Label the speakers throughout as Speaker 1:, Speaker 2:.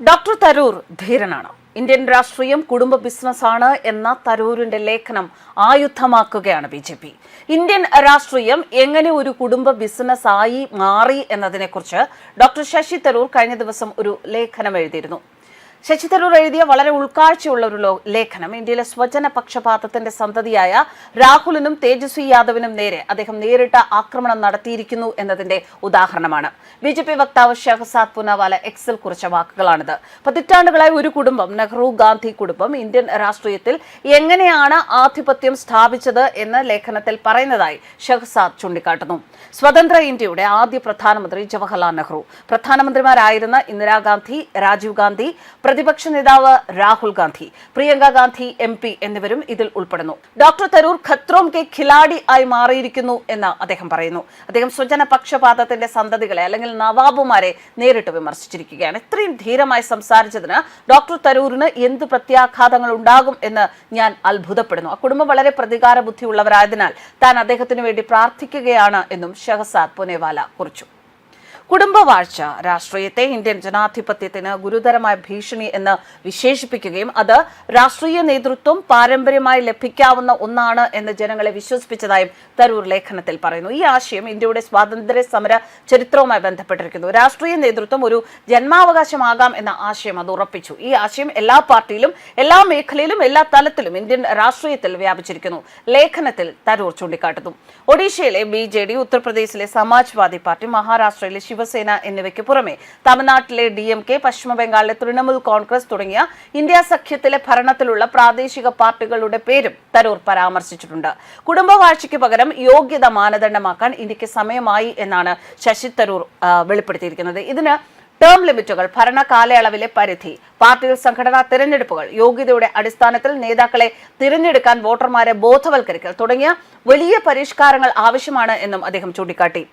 Speaker 1: Doctor Tharoor ധീരനാണ്. Indian രാഷ്ട്രീയം കുടുംബ ബിസിനസ്സാണ് എന്ന തരൂരിന്റെ ലേഖനം ആയുധമാക്കുകയാണ് ബി ജെ പി. ഇന്ത്യൻ രാഷ്ട്രീയം എങ്ങനെ ഒരു കുടുംബ ബിസിനസ് ആയി മാറി എന്നതിനെക്കുറിച്ച് ഡോക്ടർ ശശി തരൂർ കഴിഞ്ഞ ദിവസം ഒരു ലേഖനം എഴുതിയിരുന്നു. ശശി തരൂർ എഴുതിയ വളരെ ഉൾക്കാഴ്ചയുള്ള ഒരു ലേഖനം. ഇന്ത്യയിലെ സ്വജന പക്ഷപാതത്തിന്റെ സന്തതിയായ രാഹുലിനും തേജസ്വി യാദവിനും നേരെ അദ്ദേഹം നേരിട്ട ആക്രമണം നടത്തിയിരിക്കുന്നു എന്നതിന്റെ ഉദാഹരണമാണ്. ബി ജെ പി വക്താവ് ഷെഹസാദ് പുനവാല എക്സിൽ കുറിച്ച വാക്കുകളാണിത്. പതിറ്റാണ്ടുകളായി ഒരു കുടുംബം നെഹ്റു ഗാന്ധി കുടുംബം ഇന്ത്യൻ രാഷ്ട്രീയത്തിൽ എങ്ങനെയാണ് ആധിപത്യം സ്ഥാപിച്ചത് എന്ന് ലേഖനത്തിൽ പറയുന്നതായി ഷെഹസാദ് ചൂണ്ടിക്കാട്ടുന്നു. സ്വതന്ത്ര ഇന്ത്യയുടെ ആദ്യ പ്രധാനമന്ത്രി ജവഹർലാൽ നെഹ്റു. പ്രധാനമന്ത്രിമാരായിരുന്ന ഇന്ദിരാഗാന്ധി രാജീവ് ഗാന്ധി പ്രതിപക്ഷ നേതാവ് രാഹുൽ ഗാന്ധി പ്രിയങ്ക ഗാന്ധി എം പി എന്നിവരും ഇതിൽ ഉൾപ്പെടുന്നു. ഡോക്ടർ തരൂർ ഖത്രോം കെ ഖിലാഡി ആയി മാറിയിരിക്കുന്നു എന്ന് അദ്ദേഹം പറയുന്നു. അദ്ദേഹം സ്വജന പക്ഷപാതത്തിന്റെ സന്തതികളെ അല്ലെങ്കിൽ നവാബുമാരെ നേരിട്ട് വിമർശിച്ചിരിക്കുകയാണ്. ഇത്രയും ധീരമായി സംസാരിച്ചതിന് ഡോക്ടർ തരൂരിന് എന്ത് പ്രത്യാഘാതങ്ങൾ ഉണ്ടാകും എന്ന് ഞാൻ അത്ഭുതപ്പെടുന്നു. ആ കുടുംബം വളരെ പ്രതികാര ബുദ്ധിയുള്ളവരായതിനാൽ താൻ അദ്ദേഹത്തിന് വേണ്ടി പ്രാർത്ഥിക്കുകയാണ് എന്നും ഷഹസാദ് പുനേവാല കുറിച്ചു. കുടുംബവാഴ്ച. രാഷ്ട്രീയത്തെ ഇന്ത്യൻ ജനാധിപത്യത്തിന് ഗുരുതരമായ ഭീഷണി എന്ന് വിശേഷിപ്പിക്കുകയും അത് രാഷ്ട്രീയ നേതൃത്വം പാരമ്പര്യമായി ലഭിക്കാവുന്ന ഒന്നാണ് എന്ന് ജനങ്ങളെ വിശ്വസിപ്പിച്ചതായും തരൂർ ലേഖനത്തിൽ പറയുന്നു. ഈ ആശയം ഇന്ത്യയുടെ സ്വാതന്ത്ര്യ സമര ചരിത്രവുമായി ബന്ധപ്പെട്ടിരിക്കുന്നു. രാഷ്ട്രീയ നേതൃത്വം ഒരു ജന്മാവകാശമാകാം എന്ന ആശയം അത് ഉറപ്പിച്ചു. ഈ ആശയം എല്ലാ പാർട്ടിയിലും എല്ലാ മേഖലയിലും എല്ലാ തലത്തിലും ഇന്ത്യൻ രാഷ്ട്രീയത്തിൽ വ്യാപിച്ചിരിക്കുന്നു. ലേഖനത്തിൽ തരൂർ ചൂണ്ടിക്കാട്ടുന്നു. ഒഡീഷയിലെ ബി ഉത്തർപ്രദേശിലെ സമാജ്വാദി പാർട്ടി മഹാരാഷ്ട്രയിലെ ശിവസേന എന്നിവയ്ക്ക് പുറമെ തമിഴ്നാട്ടിലെ ഡി എം കെ പശ്ചിമബംഗാളിലെ തൃണമൂൽ കോൺഗ്രസ് തുടങ്ങിയ ഇന്ത്യ സഖ്യത്തിലെ ഭരണത്തിലുള്ള പ്രാദേശിക പാർട്ടികളുടെ പേരും തരൂർ പരാമർശിച്ചിട്ടുണ്ട്. കുടുംബവാഴ്ചയ്ക്ക് പകരം യോഗ്യത മാനദണ്ഡമാക്കാൻ ഇന്ത്യയ്ക്ക് സമയമായി എന്നാണ് ശശി തരൂർ വെളിപ്പെടുത്തിയിരിക്കുന്നത്. ഇതിന് ടേം ലിമിറ്റുകൾ ഭരണ കാലയളവിലെ പരിധി പാർട്ടിയിൽ സംഘടനാ തിരഞ്ഞെടുപ്പുകൾ യോഗ്യതയുടെ അടിസ്ഥാനത്തിൽ നേതാക്കളെ തിരഞ്ഞെടുക്കാൻ വോട്ടർമാരെ ബോധവൽക്കരിക്കൽ തുടങ്ങിയ വലിയ പരിഷ്കാരങ്ങൾ ആവശ്യമാണ് എന്നും അദ്ദേഹം ചൂണ്ടിക്കാട്ടി.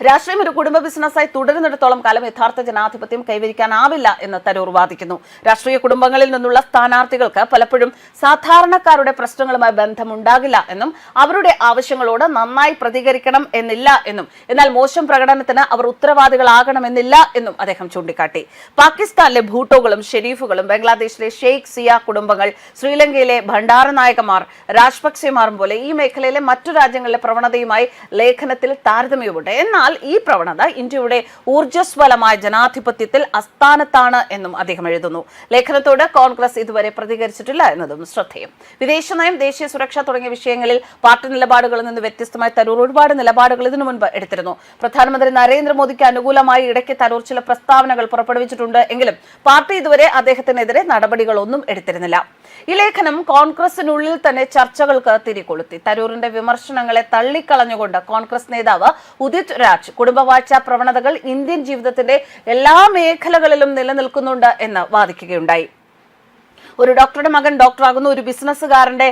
Speaker 1: രാഷ്ട്രീയം ഒരു കുടുംബ ബിസിനസ്സായി തുടരുന്നിടത്തോളം കാലം യഥാർത്ഥ ജനാധിപത്യം കൈവരിക്കാനാവില്ല എന്ന് തരൂർ വാദിക്കുന്നു. രാഷ്ട്രീയ കുടുംബങ്ങളിൽ നിന്നുള്ള സ്ഥാനാർത്ഥികൾക്ക് പലപ്പോഴും സാധാരണക്കാരുടെ പ്രശ്നങ്ങളുമായി ബന്ധമുണ്ടാകില്ല എന്നും അവരുടെ ആവശ്യങ്ങളോട് നന്നായി പ്രതികരിക്കണം എന്നില്ല എന്നും എന്നാൽ മോശം പ്രകടനത്തിന് അവർ ഉത്തരവാദികളാകണമെന്നില്ല എന്നും അദ്ദേഹം ചൂണ്ടിക്കാട്ടി. പാകിസ്ഥാനിലെ ഭൂട്ടോകളും ഷെരീഫുകളും ബംഗ്ലാദേശിലെ ഷെയ്ഖ് സിയ കുടുംബങ്ങൾ ശ്രീലങ്കയിലെ ഭണ്ഡാര നായകമാർ രാജപക്സെമാരും പോലെ ഈ മേഖലയിലെ മറ്റു രാജ്യങ്ങളിലെ പ്രവണതയുമായി ലേഖനത്തിൽ താരതമ്യമുണ്ട് എന്നാൽ ഈ പ്രവണത ഇന്ത്യയുടെ ഊർജസ്വലമായ ജനാധിപത്യത്തിൽ അസ്ഥാനത്താണ് എന്നും അദ്ദേഹം എഴുതുന്നു. ലേഖനത്തോട് കോൺഗ്രസ് ഇതുവരെ പ്രതികരിച്ചിട്ടില്ല എന്നതും ശ്രദ്ധേയം. വിദേശനയം ദേശീയ സുരക്ഷ തുടങ്ങിയ വിഷയങ്ങളിൽ പാർട്ടി നിലപാടുകളിൽ നിന്ന് വ്യത്യസ്തമായി തരൂർ ഒരുപാട് നിലപാടുകൾ ഇതിനു മുൻപ് എടുത്തിരുന്നു. പ്രധാനമന്ത്രി നരേന്ദ്രമോദിക്ക് അനുകൂലമായി ഇടയ്ക്ക് തരൂർ ചില പ്രസ്താവനകൾ പുറപ്പെടുവിച്ചിട്ടുണ്ട് എങ്കിലും പാർട്ടി ഇതുവരെ അദ്ദേഹത്തിനെതിരെ നടപടികളൊന്നും എടുത്തിരുന്നില്ല. ഈ ലേഖനം കോൺഗ്രസിനുള്ളിൽ തന്നെ ചർച്ചകൾക്ക് തിരികൊളുത്തി. തരൂരിന്റെ വിമർശനങ്ങളെ തള്ളിക്കളഞ്ഞുകൊണ്ട് കോൺഗ്രസ് നേതാവ് ഉദിത് രാജ് കുടുംബവാഴ്ച പ്രവണതകൾ ഇന്ത്യൻ ജീവിതത്തിന്റെ എല്ലാ മേഖലകളിലും നിലനിൽക്കുന്നുണ്ട് എന്ന് വാദിക്കുകയുണ്ടായി. ഒരു ഡോക്ടറുടെ മകൻ ഡോക്ടറാകുന്നു ഒരു ബിസിനസ്സുകാരന്റെ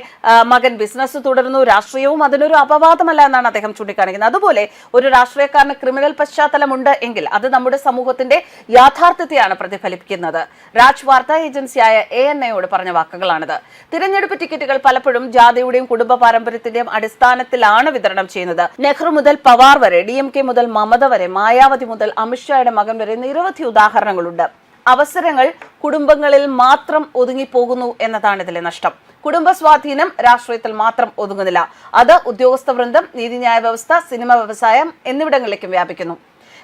Speaker 1: മകൻ ബിസിനസ് തുടരുന്നു രാഷ്ട്രീയവും അതിനൊരു അപവാദമല്ല എന്നാണ് അദ്ദേഹം ചൂണ്ടിക്കാണിക്കുന്നത്. അതുപോലെ ഒരു രാഷ്ട്രീയക്കാരന് ക്രിമിനൽ പശ്ചാത്തലമുണ്ട് എങ്കിൽ അത് നമ്മുടെ സമൂഹത്തിന്റെ യാഥാർത്ഥ്യത്തെയാണ് പ്രതിഫലിപ്പിക്കുന്നത്. രാജ് വാർത്താ ഏജൻസിയായ എ എൻ എയോട് പറഞ്ഞ വാക്കുകളാണിത്. തിരഞ്ഞെടുപ്പ് ടിക്കറ്റുകൾ പലപ്പോഴും ജാതിയുടെയും കുടുംബ പാരമ്പര്യത്തിന്റെയും അടിസ്ഥാനത്തിലാണ് വിതരണം ചെയ്യുന്നത്. നെഹ്റു മുതൽ പവാർ വരെ ഡി മുതൽ മമത വരെ മായാവതി മുതൽ അമിത്ഷായുടെ മകൻ വരെ നിരവധി ഉദാഹരണങ്ങളുണ്ട്. അവസരങ്ങൾ കുടുംബങ്ങളിൽ മാത്രം ഒതുങ്ങിപ്പോകുന്നു എന്നതാണ് ഇതിലെ നഷ്ടം. കുടുംബ സ്വാധീനം രാഷ്ട്രീയത്തിൽ മാത്രം ഒതുങ്ങുന്നില്ല. അത് ഉദ്യോഗസ്ഥ വൃന്ദം നീതിന്യായ വ്യവസ്ഥ സിനിമ വ്യവസായം എന്നിവിടങ്ങളിലേക്കും വ്യാപിക്കുന്നു.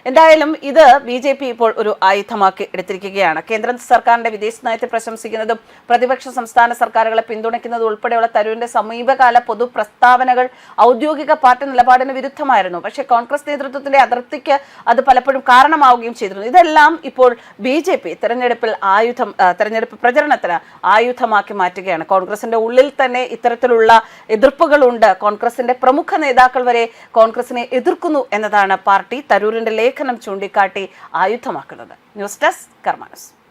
Speaker 1: എന്തായാലും ഇത് ബി ജെ പി ഇപ്പോൾ ഒരു ആയുധമാക്കി എടുത്തിരിക്കുകയാണ്. കേന്ദ്ര സർക്കാരിന്റെ വിദേശ നയത്തെ പ്രശംസിക്കുന്നതും പ്രതിപക്ഷ സംസ്ഥാന സർക്കാരുകളെ പിന്തുണയ്ക്കുന്നതും ഉൾപ്പെടെയുള്ള തരൂരിന്റെ സമീപകാല പൊതു പ്രസ്താവനകൾ ഔദ്യോഗിക പാർട്ടി നിലപാടിന് വിരുദ്ധമായിരുന്നു. പക്ഷേ കോൺഗ്രസ് നേതൃത്വത്തിന്റെ അതൃപ്തിക്ക് അത് പലപ്പോഴും കാരണമാവുകയും ചെയ്തിരുന്നു. ഇതെല്ലാം ഇപ്പോൾ ബി ജെ പി തെരഞ്ഞെടുപ്പിൽ ആയുധം തെരഞ്ഞെടുപ്പ് പ്രചരണത്തിന് ആയുധമാക്കി മാറ്റുകയാണ്. കോൺഗ്രസിന്റെ ഉള്ളിൽ തന്നെ ഇത്തരത്തിലുള്ള എതിർപ്പുകളുണ്ട്. കോൺഗ്രസിന്റെ പ്രമുഖ നേതാക്കൾ വരെ കോൺഗ്രസിനെ എതിർക്കുന്നു എന്നതാണ് പാർട്ടി തരൂരിന്റെ ലേഖനം ചൂണ്ടിക്കാട്ടി ആയുധമാക്കുന്നത്. News desk കർമാനസ്.